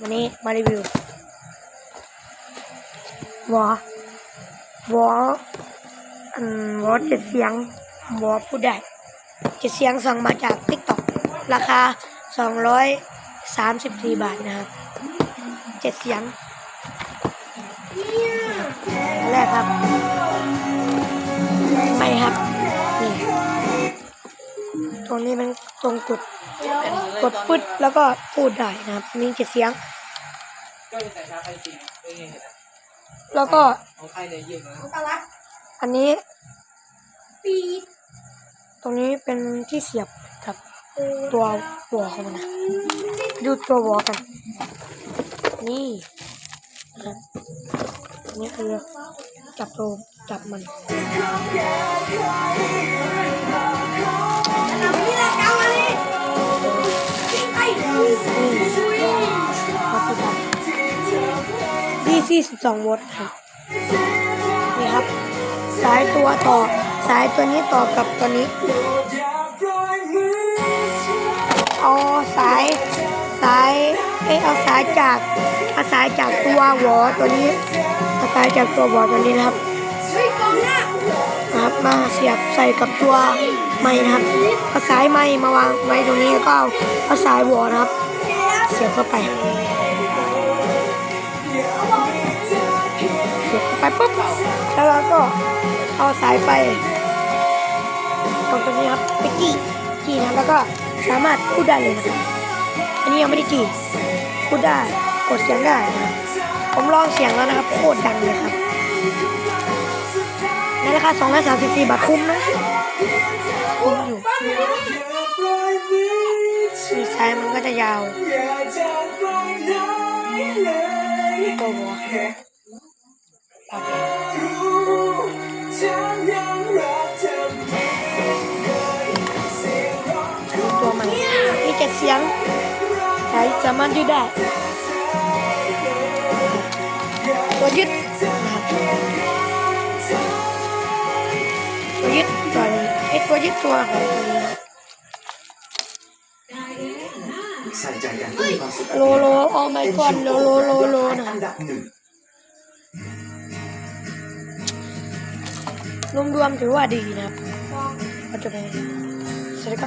วันนี้มารีวิววอวออืมวอเจ็ดเสียงวอพูดได้เจ็ดเสียงสั่งมาจากติ๊กต็อกราคาสองร้อยสามสิบสี่บาทนะครับเจ็ดเสียงอันแรกครับ ไม่ครับนี่ตรงนี้มันตรงจุด กดปึ๊ดแล้วก็พูดได้นะครับ มีเจ็ดเสียงก็เป็นสายชาร์จไฟจริงไม่ไงเห็นอะแล้วก็ของใครเนี่ยยืมนะตะลักอันนี้ปีดตรงนี้เป็นที่เสียบกับตัวหัวของมันนะดูตัวหัวกัน นี่นะครับนี่คือจับตัวจับมัน 42 โวลต์ครับนี่ครับ สายตัวต่อ สายตัวนี้ต่อกับตัวนี้ เอาสาย สายเอเอาสายจากเอาสายจากตัววอตัวนี้เอาสายจากตัววอตัวนี้นะครับครับมาเสียบใส่กับตัวไม้นะครับเอาสายไม้มาวางไม้ตรงนี้แล้วก็เอาเอาสายวอนะครับ เสียบเข้าไป เอาสายไฟตรงตัวนี้ครับไปจี้จี้นะแล้วก็สามารถพูดได้เลยนะครับอันนี้ยังไม่ได้จี้พูดได้กดเสียงได้นะครับผมลองเสียงแล้วนะครับโคตรดังเลยครับในราคา234บาทคุ้มนะคุ้มอยู่มีสายมันก็จะยาวตัว มีเจ็ดเสียงใช้สามารถยืดได้ตัวยึดนะครับตัวยึดตัวนี้ไอ้ตัวยึดตัวของตัวนี้นะใส่ใจกันเพื่อมีความสุขโลโลโอ้ไม่ก่อนโลโลโลโลนะอันดับหนึ่งรวมๆถือว่าดีนะครับก็จะไป